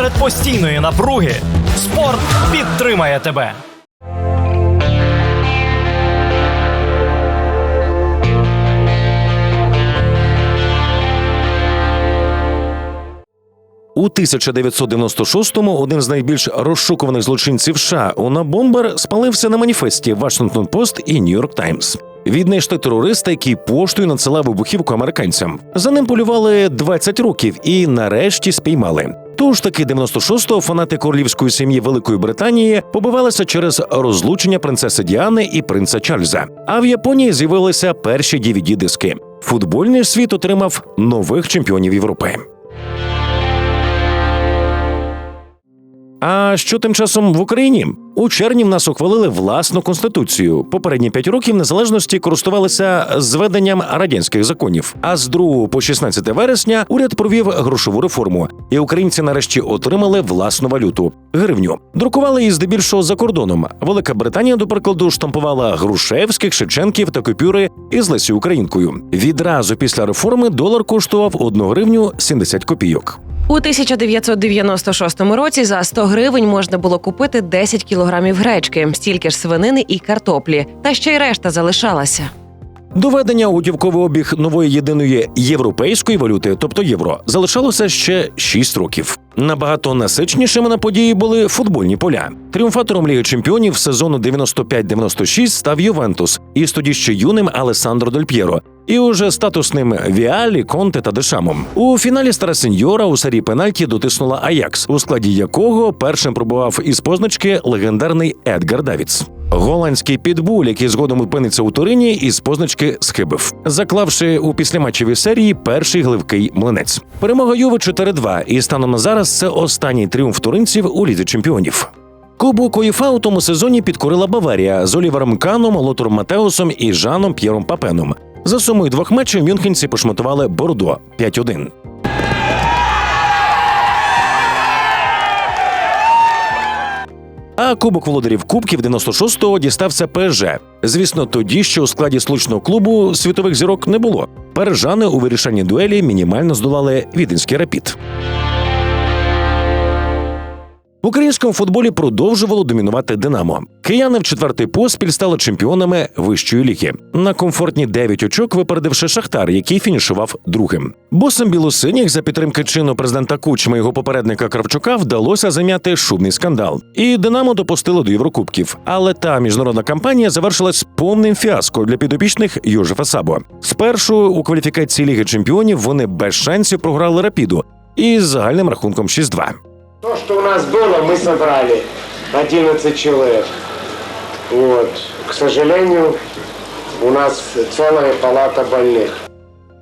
Серед постійної напруги спорт підтримає тебе. У 1996-му один з найбільш розшукуваних злочинців США Уна Бомбер спалився на маніфесті Washington Post і New York Times. Віднайшли терориста, який поштою надсилав вибухівку американцям. За ним полювали 20 років і нарешті спіймали. Тож таки 96-го фанати королівської сім'ї Великої Британії побивалися через розлучення принцеси Діани і принца Чарльза. А в Японії з'явилися перші dvd диски Футбольний світ отримав нових чемпіонів Європи. А що тим часом в Україні? У червні в нас ухвалили власну конституцію. Попередні п'ять років незалежності користувалися зведенням радянських законів. А з 2 по 16 вересня уряд провів грошову реформу, і українці нарешті отримали власну валюту гривню. Друкували її здебільшого за кордоном. Велика Британія, до прикладу, штампувала Грушевських, Шевченків та купюри із Лесі Українкою. Відразу після реформи долар коштував 1 гривню 70 копійок. У 1996 році за 100 гривень можна було купити 10 кілограмів гречки, стільки ж свинини і картоплі, та ще й решта залишалася. Доведення готівковий обіг нової єдиної європейської валюти, тобто євро, залишалося ще 6 років. Набагато насичнішими на події були футбольні поля. Тріумфатором Ліги Чемпіонів сезону 95-96 став Ювентус, із тоді ще юним Алесандро Дель П'єро, і уже статусним Віалі, Конте та Дешамом. У фіналі Стара Сеньора у серії пенальті дотиснула Аякс, у складі якого першим пробував із позначки легендарний Едгар Давіц. Голландський підбуль, який згодом опиниться у Турині, із позначки схибив, заклавши у післяматчевій серії перший гливкий млинець. Перемога Юви 4-2, і станом на зараз це останній тріумф туринців у лізі чемпіонів. Кубок УЄФА у тому сезоні підкорила Баварія з Олівером Каном, Лотуром Матеусом і Жаном П'єром Папеном. За сумою двох матчів мюнхенці пошматували Бордо 5-1. А Кубок володарів Кубків 96-го дістався ПЖ. Звісно, тоді ще у складі случного клубу світових зірок не було. Парижани у вирішальній дуелі мінімально здолали віденський рапід. В українському футболі продовжувало домінувати Динамо. Кияни в четвертий поспіль стали чемпіонами вищої ліги. На комфортні 9 очок випередивши Шахтар, який фінішував другим. Босом білосиніх за підтримки чину президента Кучма його попередника Кравчука вдалося зам'яти шубний скандал. І Динамо допустило до Єврокубків. Але та міжнародна кампанія завершилась повним фіаско для підопічних Йожефа Сабо. Спершу у кваліфікації Ліги Чемпіонів вони без шансів програли рапіду із загальним рахунком 6-2. То, что у нас было, мы собрали 11 человек. Вот. К сожалению, у нас целая палата больных.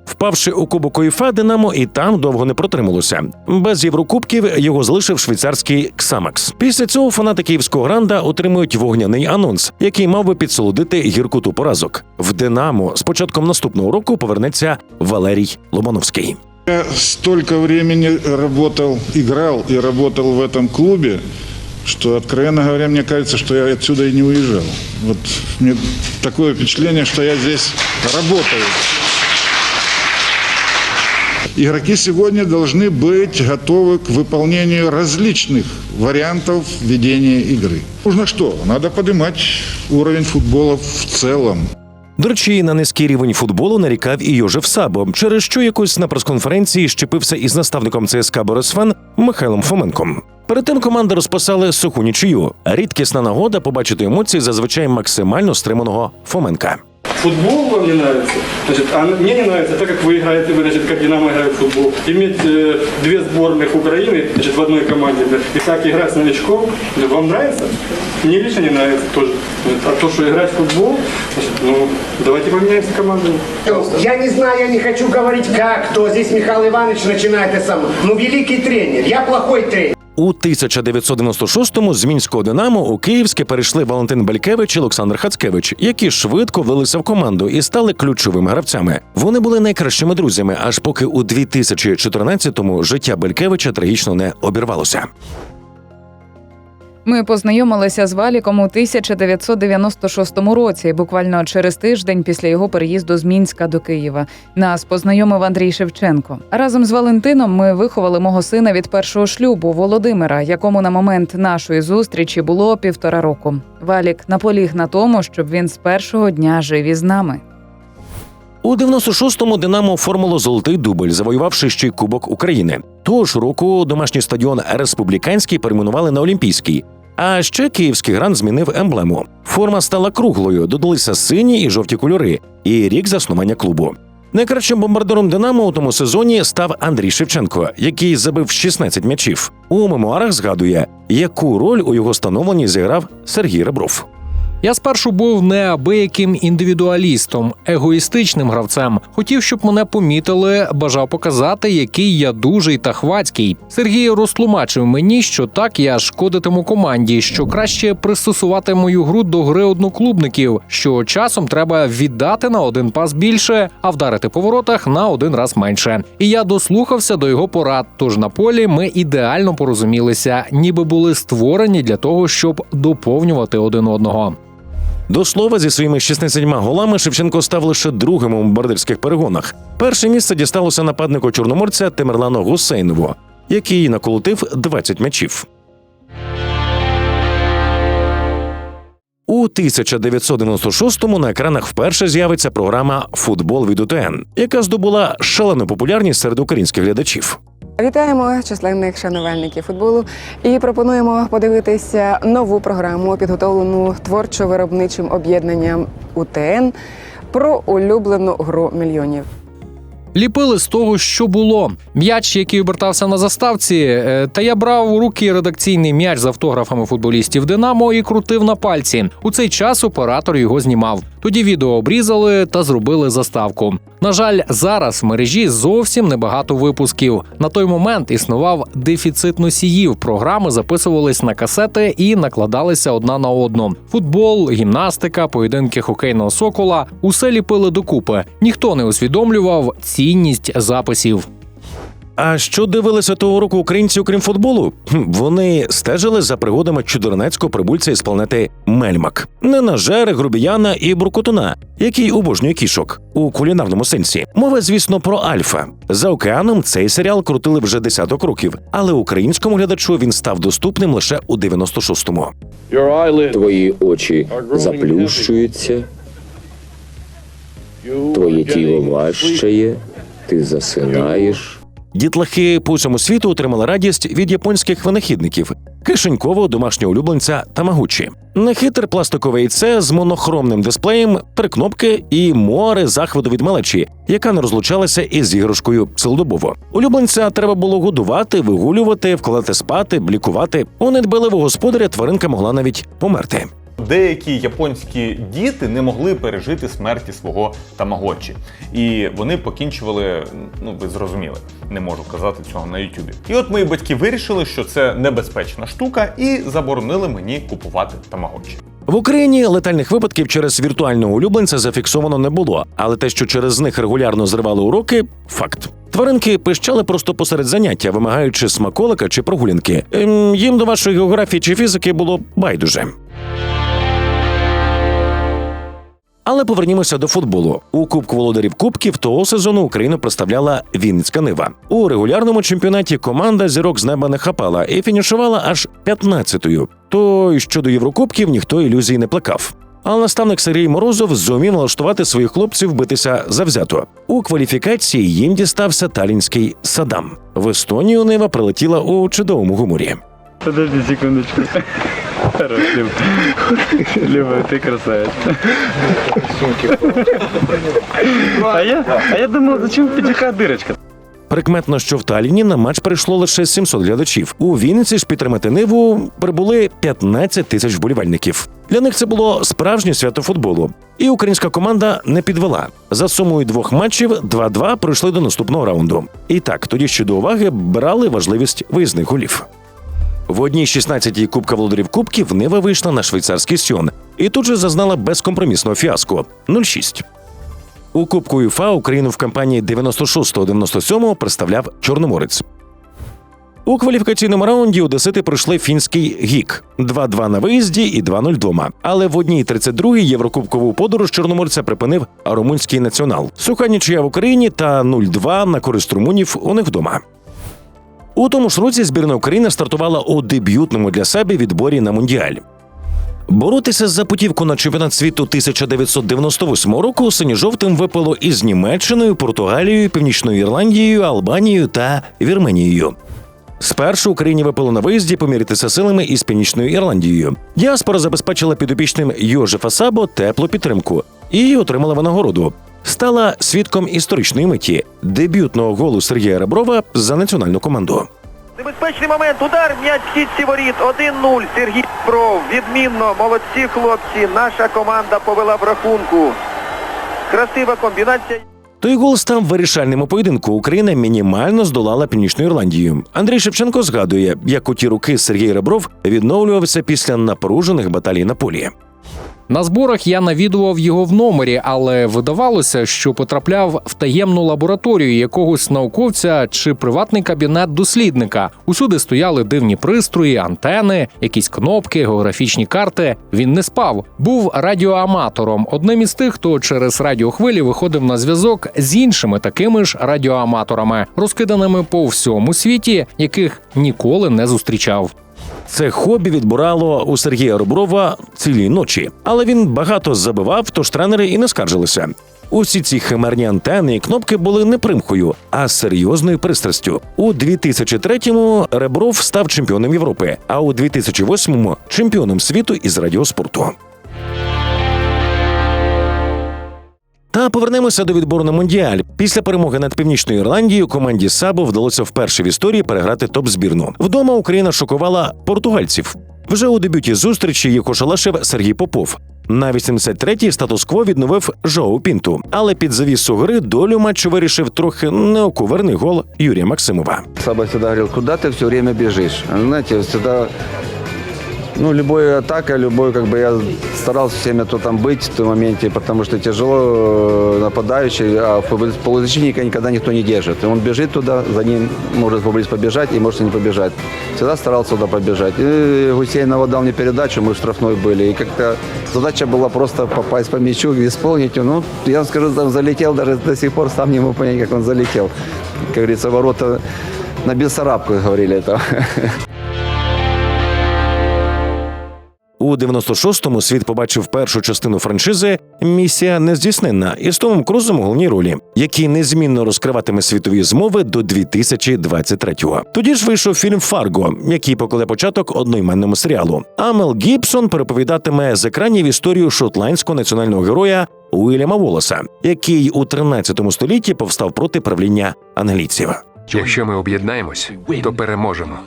Впавши у кубок УЄФА, Динамо і там довго не протрималося. Без Єврокубків його залишив швейцарський Ксамакс. Після цього фанати київського гранда отримують вогняний анонс, який мав би підсолодити гіркоту поразок. В Динамо з початком наступного року повернеться Валерій Ломановський. Я столько времени работал, играл и работал в этом клубе, что, откровенно говоря, мне кажется, что я отсюда и не уезжал. Вот мне такое впечатление, что я здесь работаю. Игроки сегодня должны быть готовы к выполнению различных вариантов ведения игры. Нужно что? Надо поднимать уровень футбола в целом. До речі, на низький рівень футболу нарікав і Йожев Сабо, через що якось на прес-конференції щепився із наставником ЦСКА Борисфан Михайлом Фоменком. Перед тим команди розписали суху нічию. Рідкісна нагода побачити емоції зазвичай максимально стриманого Фоменка. Футбол вам не нравится, значит, а мне не нравится так, как вы играете, вы, значит, как Динамо играет в футбол. Иметь э, две сборных Украины, значит, в одной команде, да, и так играть с новичком, да, вам нравится? Мне лично не нравится тоже. А то, что играть в футбол, значит, ну, давайте поменяемся командами. Я не знаю, я не хочу говорить как, кто здесь Михаил Иванович начинает это сам. Ну, великий тренер, я плохой тренер. У 1996-му з мінського Динамо у Київське перейшли Валентин Белькевич і Олександр Хацкевич, які швидко влилися в команду і стали ключовими гравцями. Вони були найкращими друзями, аж поки у 2014-му життя Белькевича трагічно не обірвалося. Ми познайомилися з Валіком у 1996 році, буквально через тиждень після його переїзду з Мінська до Києва. Нас познайомив Андрій Шевченко. Разом з Валентином ми виховали мого сина від першого шлюбу Володимира, якому на момент нашої зустрічі було півтора року. Валік наполіг на тому, щоб він з першого дня жив із нами. У 96-му Динамо оформило золотий дубль, завоювавши ще й Кубок України. Того ж року домашній стадіон Республіканський перейменували на Олімпійський. А ще київський грант змінив емблему. Форма стала круглою, додалися сині і жовті кольори, і рік заснування клубу. Найкращим бомбардиром Динамо у тому сезоні став Андрій Шевченко, який забив 16 м'ячів. У мемуарах згадує, яку роль у його становленні зіграв Сергій Ребров. Я спершу був неабияким індивідуалістом, егоїстичним гравцем. Хотів, щоб мене помітили, бажав показати, який я дужий та хвацький. Сергій розтлумачив мені, що так я шкодитиму команді, що краще пристосувати мою гру до гри одноклубників, що часом треба віддати на один пас більше, а вдарити по воротах на один раз менше. І я дослухався до його порад. Тож на полі ми ідеально порозумілися, ніби були створені для того, щоб доповнювати один одного. До слова, зі своїми 16 голами Шевченко став лише другим у бомбардирських перегонах. Перше місце дісталося нападнику чорноморця Темерлану Гусейнову, який наколотив 20 м'ячів. У 1996-му на екранах вперше з'явиться програма Футбол від УТН, яка здобула шалену популярність серед українських глядачів. Вітаємо численних шанувальників футболу і пропонуємо подивитися нову програму, підготовлену творчо-виробничим об'єднанням УТН про улюблену гру мільйонів. Ліпили з того, що було. М'яч, який обертався на заставці, е, та я брав у руки редакційний м'яч з автографами футболістів Динамо і крутив на пальці. У цей час оператор його знімав. Тоді відео обрізали та зробили заставку. На жаль, зараз в мережі зовсім небагато випусків. На той момент існував дефіцит носіїв. Програми записувались на касети і накладалися одна на одну. Футбол, гімнастика, поєдинки хокейного сокола усе ліпили докупи. Ніхто не усвідомлював цінність записів. А що дивилися того року українці, окрім футболу? Вони стежили за пригодами чудернацького прибульця із планети Мельмак, ненажери, грубіяна і буркотуна, який обожнює кішок у кулінарному сенсі. Мова, звісно, про Альфа. За океаном цей серіал крутили вже десяток років, але українському глядачу він став доступним лише у 96-му. Твої очі заплющуються, твоє тіло важчає, ти засинаєш. Дітлахи по всьому світу отримали радість від японських винахідників кишенькового домашнього улюбленця Тамагучі. Нехитре пластикове яйце з монохромним дисплеєм, три кнопки і море захвату від малечі, яка не розлучалася із іграшкою цілодобово. Улюбленця треба було годувати, вигулювати, вкладати спати, блікувати. У недбаливого господаря тваринка могла навіть померти. Деякі японські діти не могли пережити смерті свого тамагочі, і вони покінчували. Ну ви зрозуміли, не можу казати цього на Ютубі. І от мої батьки вирішили, що це небезпечна штука, і заборонили мені купувати тамагочі. В Україні летальних випадків через віртуального улюбленця зафіксовано не було, але те, що через них регулярно зривали уроки, факт. Тваринки пищали просто посеред заняття, вимагаючи смаколика чи прогулянки. Ем, їм до вашої географії чи фізики було байдуже. Але повернімося до футболу. У Кубку володарів Кубків того сезону Україну представляла Вінницька Нива. У регулярному чемпіонаті команда зірок з неба не хапала і фінішувала аж 15-ю. То й щодо Єврокубків ніхто ілюзій не плекав. Але наставник Сергій Морозов зумів налаштувати своїх хлопців битися завзято. У кваліфікації їм дістався талінський Садам. В Естонію Нива прилетіла у чудовому гуморі. Подожди секундочку. Хорош, Люба. Люба, ты красавец. А я, а я думал, зачем в пятиха дырочка? Прикметно, що в Таліні на матч прийшло лише 700 глядачів. У Вінниці ж підтримати Ниву прибули 15 тисяч вболівальників. Для них це було справжнє свято футболу. І українська команда не підвела. За сумою двох матчів 2-2 пройшли до наступного раунду. І так, тоді ще до уваги брали важливість виїзних голів. В одній 16-й Кубка володарів Кубків Нива вийшла на швейцарський сьон і тут же зазнала безкомпромісного фіаско 0-6. У Кубку УЄФА Україну в кампанії 96-97 представляв Чорноморець. У кваліфікаційному раунді одесити пройшли фінський гік 2-2 на виїзді і 2-0 вдома. Але в одній 32-й єврокубкову подорож чорноморця припинив румунський націонал. Суха нічия в Україні та 0-2 на користь румунів у них вдома. У тому ж році збірна України стартувала у дебютному для себе відборі на мундіаль. Боротися за путівку на чемпіонат світу 1998 року синьо-жовтим випало із Німеччиною, Португалією, Північною Ірландією, Албанією та Вірменією. Спершу Україні випало на виїзді помірятися силами із Північною Ірландією. Діаспора забезпечила підопічним Йожефа Сабо теплу підтримку і отримала винагороду. Стала свідком історичної миті дебютного голу Сергія Реброва за національну команду. Небезпечний момент, удар, м'яч сітці воріт, 1-0. Сергій Бров, відмінно, молодці хлопці, наша команда повела в рахунку. Красива комбінація. Той гол став вирішальним у поєдинку. Україна мінімально здолала Північну Ірландію. Андрій Шевченко згадує, як у ті роки Сергій Ребров відновлювався після напружених баталій на полі. На зборах я навідував його в номері, але видавалося, що потрапляв в таємну лабораторію якогось науковця чи приватний кабінет дослідника. Усюди стояли дивні пристрої, антени, якісь кнопки, географічні карти. Він не спав, був радіоаматором, одним із тих, хто через радіохвилі виходив на зв'язок з іншими такими ж радіоаматорами, розкиданими по всьому світі, яких ніколи не зустрічав. Це хобі відбирало у Сергія Руброва цілі ночі, але він багато забивав, тож тренери і не скаржилися. Усі ці химерні антени і кнопки були не примхою, а серйозною пристрастю. У 2003-му Ребров став чемпіоном Європи, а у 2008-му – чемпіоном світу із радіоспорту. Та повернемося до відбору на мундіаль. Після перемоги над північною Ірландією команді Сабо вдалося вперше в історії переграти топ-збірну. Вдома Україна шокувала португальців. Вже у дебюті зустрічі їх ошалашив Сергій Попов. На 83-й статус-кво відновив Жоу Пінту, але під завісу гри долю матчу вирішив трохи неоковерний гол Юрія Максимова. Саба всегда говорил, куда ты все время бежишь. Знаете, всегда, ну, любая атака, любой, как бы я старался все время то там быть в том моменте, потому что тяжело э, нападающий, а футболист- полузащитника никогда никто не держит. И он бежит туда, за ним может футболист побежать и может и не побежать. Всегда старался туда побежать. И Гусейнова дал мне передачу, мы в штрафной были, и как-то задача была просто попасть по мячу, исполнить. Ну, я вам скажу, там залетел, даже до сих пор сам не могу понять, как он залетел. Как говорится, ворота на Бессарабку, говорили это. У 96-му світ побачив першу частину франшизи Місія нездійсненна із Томом Крузом у головній ролі, який незмінно розкриватиме світові змови до 2023-го. Тоді ж вийшов фільм Фарго, який покладе початок одноіменному серіалу. А Мел Гібсон переповідатиме з екранів історію шотландського національного героя Уільяма Волоса, який у 13 столітті повстав проти правління англійців. Якщо ми об'єднаємось, то переможемо.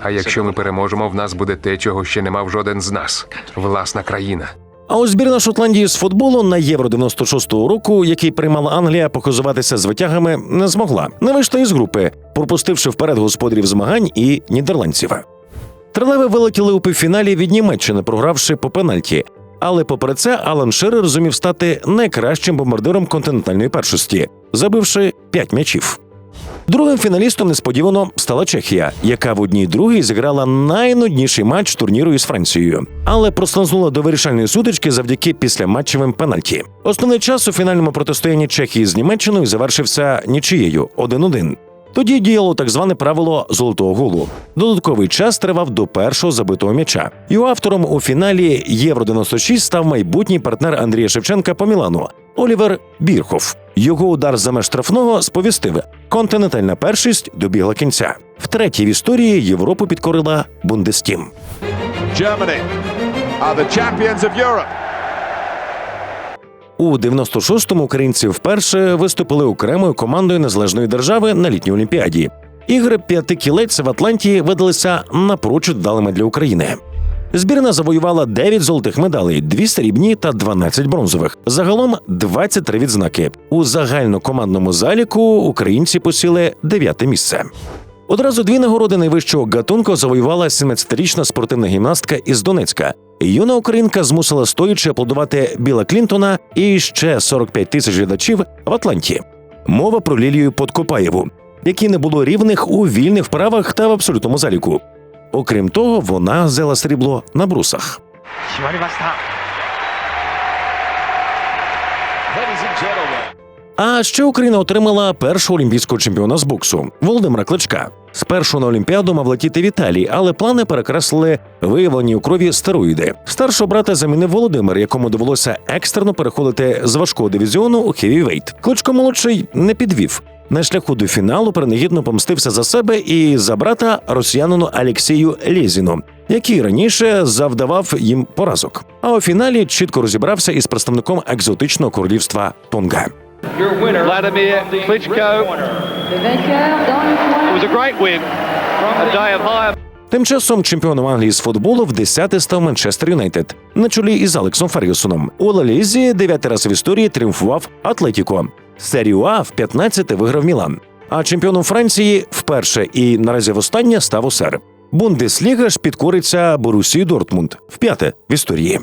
А якщо ми переможемо, в нас буде те, чого ще не мав жоден з нас власна країна. А ось збірна Шотландії з футболу на євро 96-го року, який приймала Англія, показуватися з витягами не змогла. Не вийшла із групи, пропустивши вперед господарів змагань і нідерландців. Трилеви вилетіли у півфіналі від Німеччини, програвши по пенальті. Але попри це Алан Ширер зумів стати найкращим бомбардиром континентальної першості, забивши 5 м'ячів. Другим фіналістом несподівано стала Чехія, яка в одній другій зіграла найнудніший матч турніру із Францією, але прослизнула до вирішальної сутички завдяки післяматчевим пенальті. Основний час у фінальному протистоянні Чехії з Німеччиною завершився нічиєю 1-1. Тоді діяло так зване правило золотого голу. Додатковий час тривав до першого забитого м'яча. Його автором у фіналі Євро 96 став майбутній партнер Андрія Шевченка по Мілану Олівер Бірхов. Його удар за меж штрафного сповістив. Континентальна першість добігла кінця. Втретє в історії Європу підкорила Бундестім. Germany are the champions of Europe. У 96-му українці вперше виступили окремою командою незалежної держави на літній олімпіаді. Ігри п'яти кілець в Атланті видалися напрочуд вдалими для України. Збірна завоювала 9 золотих медалей, 2 срібні та 12 бронзових. Загалом 23 відзнаки. У загальнокомандному заліку українці посіли дев'яте місце. Одразу дві нагороди найвищого гатунку завоювала 17-річна спортивна гімнастка із Донецька. Юна українка змусила стоячи аплодувати Біла Клінтона і ще 45 тисяч глядачів в Атланті. Мова про Лілію Подкопаєву. які не було рівних у вільних вправах та в абсолютному заліку. Окрім того, вона взяла срібло на брусах. А ще Україна отримала першого олімпійського чемпіона з боксу Володимира Кличка. Спершу на Олімпіаду мав летіти Віталій, але плани перекреслили виявлені у крові стероїди. Старшого брата замінив Володимир, якому довелося екстрено переходити з важкого дивізіону у хевівейт. Кличко молодший не підвів. На шляху до фіналу принагідно помстився за себе і за брата росіянину Алексію Лєзіну, який раніше завдавав їм поразок. А у фіналі чітко розібрався із представником екзотичного королівства Тонга. High Тим часом чемпіоном Англії з футболу в 10 став Манчестер Юнайтед на чолі із Алексом Фергюсоном. У Лалізі дев'ятий раз в історії тріумфував Атлетіко. Серію А в 15 виграв Мілан. А чемпіоном Франції вперше і наразі востаннє став Осер. Бундесліга ж підкориться Борусі Дортмунд в п'яте в історії.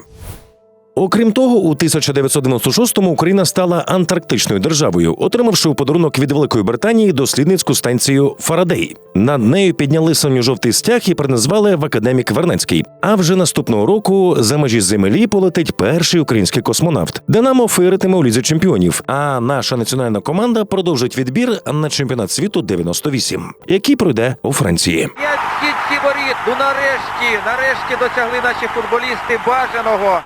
Окрім того, у 1996-му Україна стала антарктичною державою, отримавши у подарунок від Великої Британії дослідницьку станцію Фарадей. Над нею підняли синьо-жовтий стяг і переназвали в академік Вернецький. А вже наступного року за межі землі полетить перший український космонавт. Динамо фиритиме у лізі чемпіонів. А наша національна команда продовжить відбір на чемпіонат світу 98, який пройде у Франції. Воріт. Ну нарешті, нарешті досягли наші футболісти бажаного.